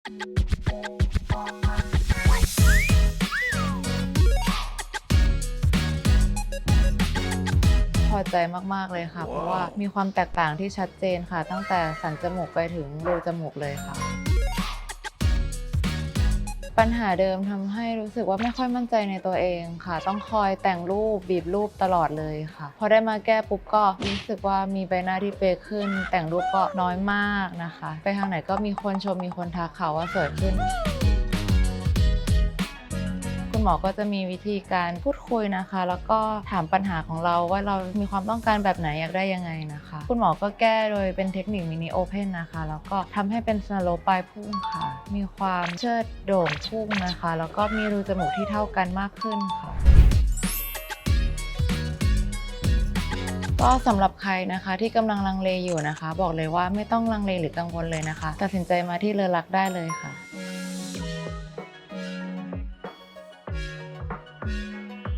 พอใจมาก ๆ เลยค่ะ เพราะว่ามีความแตกต่างที่ชัดเจนค่ะ ตั้งแต่สันจมูกไปถึงรูจมูกเลยค่ะ ปัญหาเดิมทำให้รู้สึกว่าไม่ค่อยมั่นใจในตัวเองค่ะ ต้องคอยแต่งรูปบีบรูปตลอดเลยค่ะ พอได้มาแก้ปุ๊บก็รู้สึกว่ามีใบหน้าที่เป๊ะขึ้น แต่งรูปก็น้อยมากนะคะ ไปทางไหนก็มีคนชมมีคนทักค่ะว่าสวยขึ้น คุณหมอก็จะมีวิธีการพูดคุยนะคะ แล้วก็ถามปัญหาของเราว่าเรามีความต้องการแบบไหนอยากได้ยังไงนะคะ คุณหมอก็แก้โดยเป็นเทคนิคมินิโอเพนนะคะ แล้วก็ทำให้เป็นสโลปลายพุ่งค่ะ มีความเชิดโด่งพุ่งนะคะ แล้วก็มีรูจมูกที่เท่ากันมากขึ้นค่ะก็สำหรับใครนะคะที่กำลังลังเลอยู่นะคะ บอกเลยว่าไม่ต้องลังเลหรือกังวลเลยนะคะ ตัดสินใจมาที่เลอรักได้เลยค่ะ